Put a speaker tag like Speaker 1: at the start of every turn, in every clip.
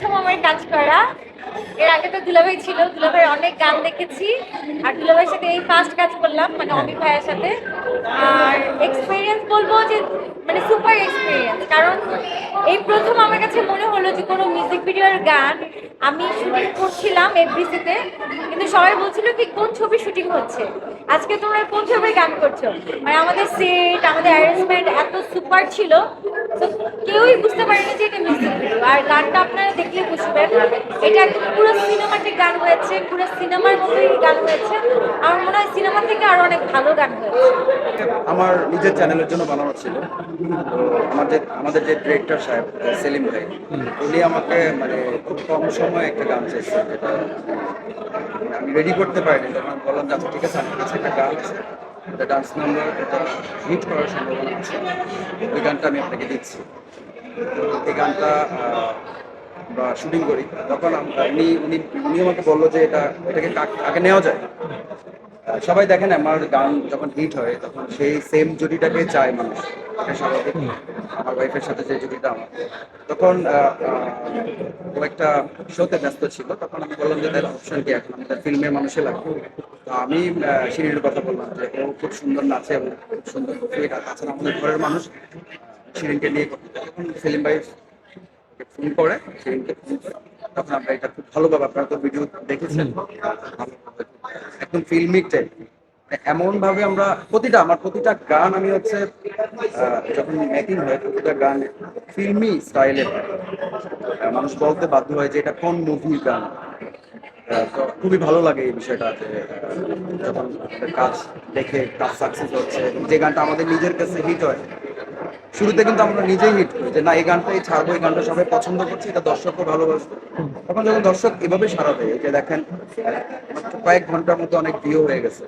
Speaker 1: প্রথম আমার কাজ করা। এর আগে তো দুলাভাই ছিল, দুলাভাই অনেক গান দেখেছি। আর দুলাভাইয়ের সাথে এই ফার্স্ট কাজ করলাম মানে অমিত ভাইয়ের সাথে। আর এক্সপিরিয়েন্স বলব যে মানে সুপার এক্সপিরিয়েন্স কারণ এই প্রথম আমার কাছে মনে হলো যে কোনো মিউজিক ভিডিওর গান আমি শুটিং করছিলাম এফবিসিতে কিন্তু সবাই বলছিল কি, কোন ছবি শুটিং হচ্ছে? আজকে তোমরা কোন ছবির গান করছ? মানে আমাদের সেট আমাদের অ্যারেঞ্জমেন্ট এত সুপার ছিল। তো কেউই বুঝতে পারেনি যে এটা আর গানটা আপনারা দেখলে বুঝবেন। এটা একদম পুরো সিনেমাটিক গান হয়েছে, পুরো সিনেমার মতোই গান হয়েছে। আমার মনে হয় সিনেমা থেকে আরও অনেক ভালো গান হয়েছে।
Speaker 2: আমার নিজের চ্যানেলের জন্য বানানো ছিল। আমাদের আমাদের যে ডিরেক্টর সাহেব সেলিম ভাই, উনি আমাকে মানে খুব কম সময়ে একটা গান চেয়েছে যেটা আমি রেডি করতে পারিনি। তখন বললাম যে আচ্ছা ঠিক আছে, আমার কাছে একটা গান আছে। ডান্স নাম্বার এটা হিট করার সম্ভাবনা আছে। ওই গানটা আমি আপনাকে দিচ্ছি। এই গানটা শুটিং করি। তখন উনি উনি উনি আমাকে বলল যে এটা এটাকে কাকে নেওয়া যায়? সবাই দেখেন আমার গান যখন হিট হয় তখন সেই সেম জুটিটাকে চায় মানুষ। এটা স্বাভাবিক আমার ওয়াইফের সাথে যে জুটিটা আমার। তখন ও একটা শোতে ব্যস্ত ছিল। তখন আমি বললাম যে তার অপশন কি এখন? আমাদের ফিল্মের মানুষে লাগবে। তো আমি আহ, কথা বললাম যে ও খুব সুন্দর নাচে এবং খুব সুন্দর। তাছাড়া আমাদের ঘরের মানুষ। শিরিনকে নিয়ে যখন সেলিম ভাই ফোন করে, সেদিনকে তখন আমরা এটা খুব ভালোভাবে আপনারা তো ভিডিও দেখেছেন। একদম ফিল্মিক টাইপ এমন ভাবে আমরা প্রতিটা, আমার প্রতিটা গান আমি হচ্ছে যখন মেকিং হয়, প্রতিটা গান ফিল্মি স্টাইলের মানুষ বলতে বাধ্য হয় যে এটা কোন মুভির গান। তো খুবই ভালো লাগে এই বিষয়টা যখন কাজ দেখে, কাজ সাকসেস হচ্ছে, যে গানটা আমাদের নিজের কাছে হিট হয় শুরুতে কিন্তু আমরা নিজেই হিট করি যে, না, এই গানটাই ছাড়বো, এই গানটা সবাই পছন্দ করছে, এটা দর্শকও ভালোবাসবে। তখন যখন দর্শক এভাবে সারা দেয় যে দেখেন, কয়েক ঘণ্টার মধ্যে অনেক ভিউ হয়ে গেছে।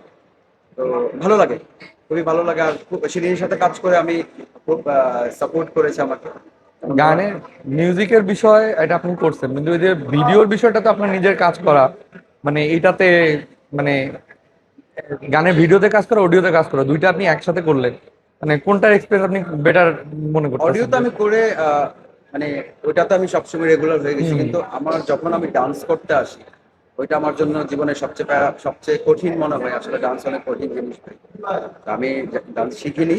Speaker 2: তো ভালো লাগে, খুবই ভালো লাগে। আর খুব শিরিনের সাথে কাজ করে আমি খুব সাপোর্ট করেছে আমাকে।
Speaker 3: গানের মিউজিকের বিষয় এটা আপনি করছেন, কিন্তু ওই যে ভিডিওর বিষয়টা তো আপনার নিজের কাজ করা। মানে এটাতে মানে গানের ভিডিওতে কাজ করা অডিওতে কাজ করা, দুইটা আপনি একসাথে করলেন। মানে কোনটার এক্সপিরিয়েন্স আপনি বেটার মনে
Speaker 2: অডিও তো আমি করে মানে ওইটা তো আমি সবসময় রেগুলার হয়ে গেছি কিন্তু আমার যখন আমি ডান্স করতে আসি ওইটা আমার জন্য জীবনের সবচেয়ে সবচেয়ে কঠিন মনে হয়। আসলে ডান্স অনেক কঠিন জিনিস আমি ডান্স শিখিনি।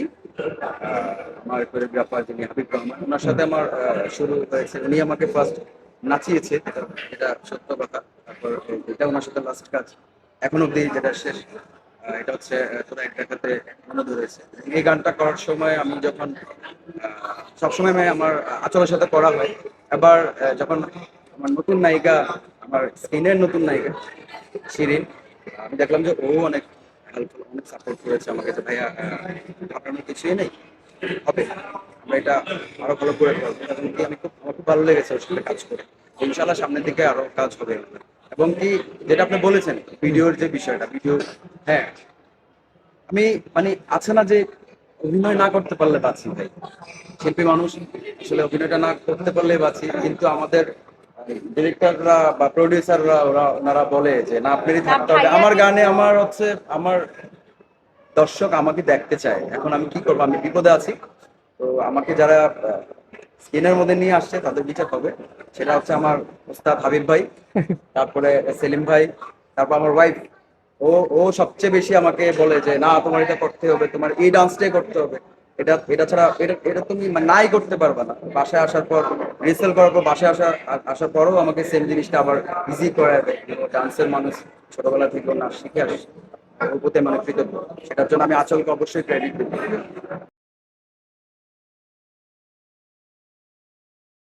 Speaker 2: আমার কোরিওগ্রাফার যিনি হাবিব রহমান ওনার সাথে আমার শুরু হয়েছে। উনি আমাকে ফার্স্ট নাচিয়েছে এটা- সত্য কথা। তারপর এটা ওনার সাথে লাস্ট কাজ। এখন অব্দি যেটা শেষ। এটা হচ্ছে তোরা এক দেখাতে মনে ধরেছে এই গানটা করার সময় আমি যখন সবসময় আমি আমার সাথে করা হয়, এবার যখন আমার নতুন নায়িকা, আমার স্কিনের নতুন নায়িকা, শিরিন, আমি দেখলাম যে ও অনেক হেল্পফুল অনেক সাপোর্ট করেছে আমাকে, যে ভাইয়া আপনার কিছুই নেই, হবে। আমরা এটা আরও ভালো করে করব। আমি খুব খুব ভালো লেগেছে ওর সাথে কাজ করে। ইনশাল্লাহ সামনের দিকে আরও কাজ হবে। এবং কি যেটা আপনি বলেছেন ভিডিওর যে বিষয়টা ভিডিও হ্যাঁ। আমি মানে আছে না যে অভিনয় না করতে পারলে বাঁচি ভাই। শিল্পী মানুষ আসলে অভিনয়টা না করতে পারলে বাঁচি কিন্তু আমাদের ডিরেক্টররা বা প্রডিউসাররা ওরা ওনারা বলে যে না আপনারই থাকতে হবে আমার গানে আমার হচ্ছে আমার দর্শক আমাকে দেখতে চায়। এখন আমি কি করব? আমি বিপদে আছি। তো আমাকে যারা স্ক্রিনের মধ্যে নিয়ে আসছে, তাদের বিচার হবে। সেটা হচ্ছে আমার ওস্তাদ হাবিব ভাই, তারপরে সেলিম ভাই, তারপর আমার ওয়াইফ ও ও সবচেয়ে বেশি আমাকে বলে যে, না, তোমার এটা করতে হবে, তোমার এই ডান্সটাই করতে হবে। এটা এটা ছাড়া, এটা এটা তুমি মানে নাই করতে পারবে না। বাসায় আসার পর রিসেল করার পর বাসায় আসার আসার পরও আমাকে সেম জিনিসটা আবার ইজি করে দেয়। ডান্সের মানুষ ছোটবেলা থেকে নাচ শিখে আসে। ওর প্রতি মানে কৃতজ্ঞ। সেটার জন্য আমি আচলকে অবশ্যই ক্রেডিট দেবো